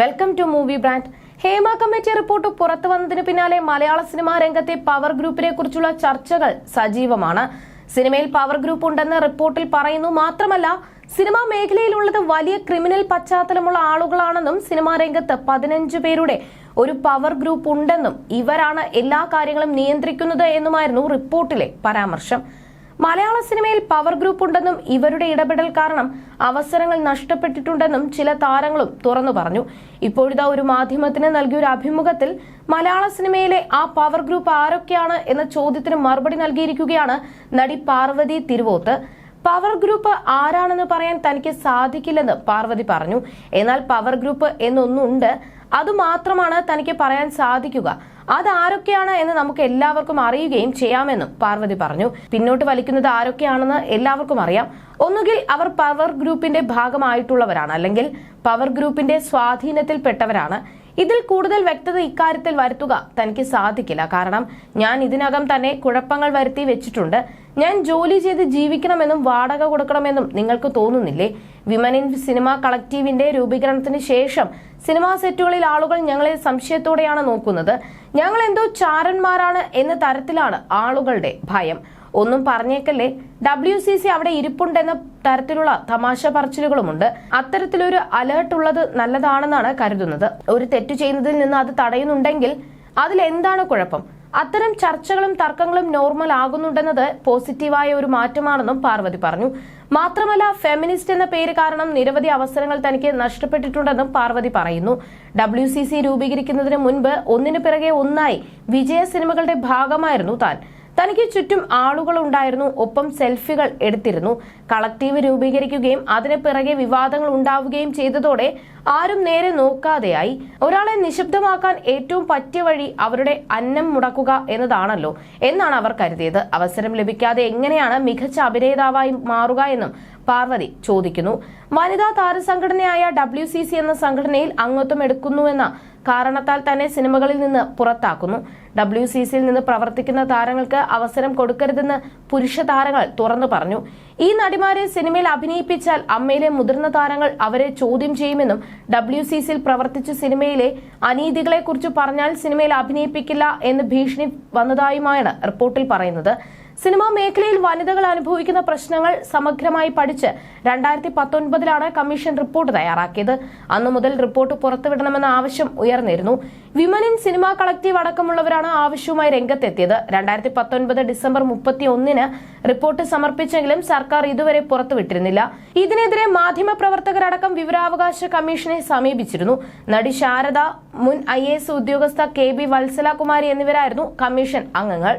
Welcome to movie brand Hema committee report പുറത്തു വന്നതിന് പിന്നാലെ മലയാള സിനിമാ രംഗത്തെ പവർ ഗ്രൂപ്പിനെ കുറിച്ചുള്ള ചർച്ചകൾ സജീവമാണ്. സിനിമയിൽ പവർ ഗ്രൂപ്പ് ഉണ്ടെന്ന് റിപ്പോർട്ടിൽ പറയുന്നു. മാത്രമല്ല സിനിമാ മേഖലയിലുള്ളത് വലിയ ക്രിമിനൽ പശ്ചാത്തലമുള്ള ആളുകളാണെന്നും സിനിമാ രംഗത്ത് പതിനഞ്ച് പേരുടെ ഒരു പവർ ഗ്രൂപ്പ് ഉണ്ടെന്നും ഇവരാണ് എല്ലാ കാര്യങ്ങളും നിയന്ത്രിക്കുന്നത് എന്നുമായിരുന്നു റിപ്പോർട്ടിലെ പരാമർശം. മലയാള സിനിമയിൽ പവർ ഗ്രൂപ്പ് ഉണ്ടെന്നും ഇവരുടെ ഇടപെടൽ കാരണം അവസരങ്ങൾ നഷ്ടപ്പെട്ടിട്ടുണ്ടെന്നും ചില താരങ്ങളും തുറന്നു പറഞ്ഞു. ഇപ്പോഴിതാ ഒരു മാധ്യമത്തിന് നൽകിയ ഒരു അഭിമുഖത്തിൽ മലയാള സിനിമയിലെ ആ പവർ ഗ്രൂപ്പ് ആരൊക്കെയാണ് എന്ന ചോദ്യത്തിന് മറുപടി നൽകിയിരിക്കുകയാണ് നടി പാർവതി തിരുവോത്ത്. പവർ ഗ്രൂപ്പ് ആരാണെന്ന് പറയാൻ തനിക്ക് സാധിക്കില്ലെന്ന് പാർവതി പറഞ്ഞു. എന്നാൽ പവർ ഗ്രൂപ്പ് എന്നൊന്നുണ്ട്. അതുമാത്രമാണ് തനിക്ക് പറയാൻ സാധിക്കുക. അതാരൊക്കെയാണ് എന്ന് നമുക്ക് എല്ലാവർക്കും അറിയുകയും ചെയ്യാമെന്നും പാർവതി പറഞ്ഞു. പിന്നോട്ട് വലിക്കുന്നത് ആരൊക്കെയാണെന്ന് എല്ലാവർക്കും അറിയാം. ഒന്നുകിൽ അവർ പവർ ഗ്രൂപ്പിന്റെ ഭാഗമായിട്ടുള്ളവരാണ് അല്ലെങ്കിൽ പവർ ഗ്രൂപ്പിന്റെ സ്വാധീനത്തിൽപ്പെട്ടവരാണ്. ഇതിൽ കൂടുതൽ വ്യക്തത ഇക്കാര്യത്തിൽ വരുത്തുക തനിക്ക് സാധിക്കില്ല. കാരണം ഞാൻ ഇതിനകം തന്നെ കുഴപ്പങ്ങൾ വരുത്തി വെച്ചിട്ടുണ്ട്. ഞാൻ ജോലി ചെയ്ത് ജീവിക്കണമെന്നും വാടക കൊടുക്കണമെന്നും നിങ്ങൾക്ക് തോന്നുന്നില്ലേ? വിമൻ ഇൻ സിനിമ കളക്റ്റീവിന്റെ രൂപീകരണത്തിന് ശേഷം സിനിമാ സെറ്റുകളിൽ ആളുകൾ ഞങ്ങളെ സംശയത്തോടെയാണ് നോക്കുന്നത്. ഞങ്ങൾ എന്തോ ചാരന്മാരാണ് എന്ന തരത്തിലാണ് ആളുകളുടെ ഭയം. ഒന്നും പറഞ്ഞേക്കല്ലേ? ഡബ്ല്യു സി സി അവിടെ ഇരിപ്പുണ്ടെന്ന തരത്തിലുള്ള തമാശ പറച്ചിലുകളുമുണ്ട്. അത്തരത്തിലൊരു അലേർട്ട് ഉള്ളത് നല്ലതാണെന്നാണ് കരുതുന്നത്. ഒരു തെറ്റ് ചെയ്യുന്നതിൽ നിന്ന് അത് തടയുന്നുണ്ടെങ്കിൽ അതിൽ എന്താണ് കുഴപ്പം? അത്തരം ചർച്ചകളും തർക്കങ്ങളും നോർമൽ ആകുന്നുണ്ടെന്നത് പോസിറ്റീവായ ഒരു മാറ്റമാണെന്നും പാർവതി പറഞ്ഞു. മാത്രമല്ല ഫെമിനിസ്റ്റ് എന്ന പേര് കാരണം നിരവധി അവസരങ്ങൾ തനിക്ക് നഷ്ടപ്പെട്ടിട്ടുണ്ടെന്നും പാർവതി പറയുന്നു. ഡബ്ല്യു സി സി രൂപീകരിക്കുന്നതിന് മുൻപ് ഒന്നിനു പിറകെ ഒന്നായി വിജയ സിനിമകളുടെ ഭാഗമായിരുന്നു താൻ. തനിക്ക് ചുറ്റും ആളുകൾ ഉണ്ടായിരുന്നു ഒപ്പം സെൽഫികൾ എടുത്തിരുന്നു. കളക്റ്റീവ് രൂപീകരിക്കുകയും അതിന് പിറകെ വിവാദങ്ങൾ ഉണ്ടാവുകയും ചെയ്തതോടെ ആരും നേരെ നോക്കാതെയായി. ഒരാളെ നിശബ്ദമാക്കാൻ ഏറ്റവും പറ്റിയ വഴി അവരുടെ അന്നം മുടക്കുക എന്നതാണല്ലോ. എന്നാണ് അവർ കരുതിയത്. അവസരം ലഭിക്കാതെ എങ്ങനെയാണ് മികച്ച അഭിനേതാവായി മാറുക എന്നും പാർവതി ചോദിക്കുന്നു. വനിതാ താരസംഘടനയായ ഡബ്ല്യു സി സി എന്ന സംഘടനയിൽ അംഗത്വം എടുക്കുന്നുവെന്ന കാരണത്താൽ തന്നെ സിനിമകളിൽ നിന്ന് പുറത്താക്കുന്നു. ഡബ്ല്യു സി സിയിൽ നിന്ന് പ്രവർത്തിക്കുന്ന താരങ്ങൾക്ക് അവസരം കൊടുക്കരുതെന്ന് പുരുഷ താരങ്ങൾ തുറന്നു പറഞ്ഞു. ഈ നടിമാരെ സിനിമയിൽ അഭിനയിപ്പിച്ചാൽ അമ്മയിലെ മുതിർന്ന താരങ്ങൾ അവരെ ചോദ്യം ചെയ്യുമെന്നും ഡബ്ല്യു സി സിയിൽ പ്രവർത്തിച്ച സിനിമയിലെ അനീതികളെക്കുറിച്ച് പറഞ്ഞാൽ സിനിമയിൽ അഭിനയിപ്പിക്കില്ല എന്ന് ഭീഷണി വന്നതായുമാണ് റിപ്പോർട്ടിൽ പറയുന്നത്. സിനിമാ മേഖലയിൽ വനിതകൾ അനുഭവിക്കുന്ന പ്രശ്നങ്ങൾ സമഗ്രമായി പഠിച്ച് രണ്ടായിരത്തി പത്തൊൻപതിലാണ് കമ്മീഷൻ റിപ്പോർട്ട് തയ്യാറാക്കിയത്. അന്നു മുതൽ റിപ്പോർട്ട് പുറത്തുവിടണമെന്ന ആവശ്യം ഉയർന്നിരുന്നു. വിമൻ ഇൻ സിനിമാ കളക്റ്റീവ് അടക്കമുള്ളവരാണ് ആവശ്യവുമായി രംഗത്തെത്തിയത്. രണ്ടായിരത്തി പത്തൊൻപത് ഡിസംബർ മുപ്പത്തി ഒന്നിന് റിപ്പോർട്ട് സമർപ്പിച്ചെങ്കിലും സർക്കാർ ഇതുവരെ പുറത്തുവിട്ടിരുന്നില്ല. ഇതിനെതിരെ മാധ്യമപ്രവർത്തകരടക്കം വിവരാവകാശ കമ്മീഷനെ സമീപിച്ചിരുന്നു. നടി ശാരദ മുൻ ഐ ഉദ്യോഗസ്ഥ കെ ബി വത്സല കുമാരി എന്നിവരായിരുന്നു കമ്മീഷൻ അംഗങ്ങൾ.